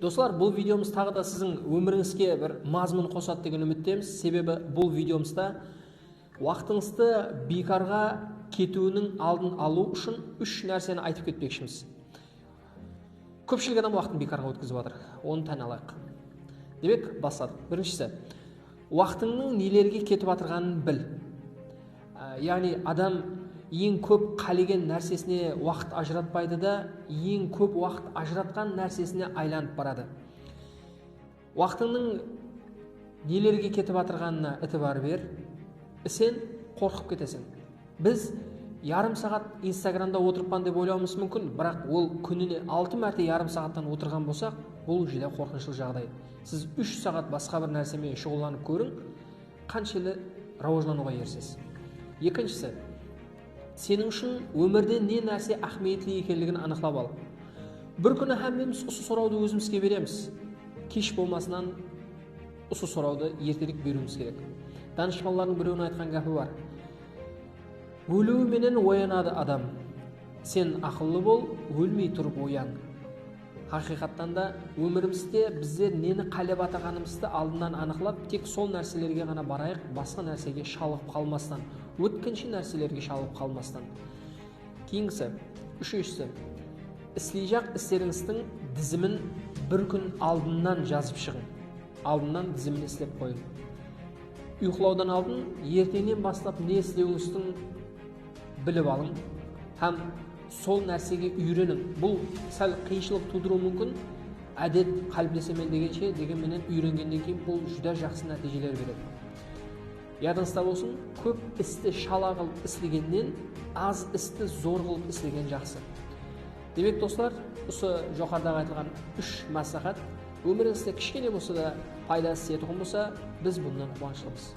достар бұл видеомыз тағы да сіздің өміріңізге бір мазмұн қосады деген үміттеміз. Себебі бұл видеомызда уақытыңызды бекарға кетуінің алдын алу үшін үш нәрсені айтып кетпекшіміз. Көпшілік адам уақытын бекарға өткізіп жатыр. Оны тән алайық. Демек бастадық. Біріншісі уақытыңның нелерге кетіп жатырғанын біл. Ә, яғни адам ең көп қалеген нәрсесіне уақыт ажыратпайды да ең көп уақыт ажыратқан нәрсесіне айланып барады. Уақытыңның нелерге кетіп жатырғанына ітібар бер сен қорқып кетесің. Біз ярым сағат инстаграмда отырыппын деп ойлауымыз мүмкін бірақ ол күніне алты мәрте ярым сағаттан отырған болсақ бұл жүдә қорқынышты жағдай. Сіз үш сағат басқа бір нәрсемен шұғылданып көрің қаншелі рауажлануға ересіз екіншісі сенің үшін өмірде не нәрсе ахметлі екенлігін анықтап ал. Бір күні әмеміз ұсы сұрауды өзімізге береміз. Кеш болмасынан ұсы сұрауды ертерек беруіміз керек. Данышпанлардың біреуінің айтқан гәпі бар. Өлуіменен оянады адам. Сен ақыллы бол өлмей тұрып оян. Хақиқаттан да өмірімізде біздер нені қалеп атағанымызды алдынан анықлап тек сол нәрселерге ғана барайық басқа нәрсеге шалығып қалмастан өткінші нәрселерге шалығып қалмастан. Кейінгісі үшіншісі істей жақ істеріңіздің тізімін бір күн алдынан жазып шығың алдынан тізімін істеп қойың ұйқылаудан алдын ертеңнен бастап не істеуіңіздің біліп алың. Һәм сол нәрсеге үйренің бұл сәл қиыншылық тудыруы мүмкін. Әдет қаліптесемін дегенше дегенменен үйренгеннен кейін бұл жүдә жақсы нәтижелер береді. Ядыңызда болсын көп істі шала қылып істегеннен аз істі зор қылып істеген жақсы. Демек достар осы жоғарыдағы айтылған үш мәслихат өміріңізде кішкене болса да пайдасы тиетін болса біз бұнан қуаныштымыз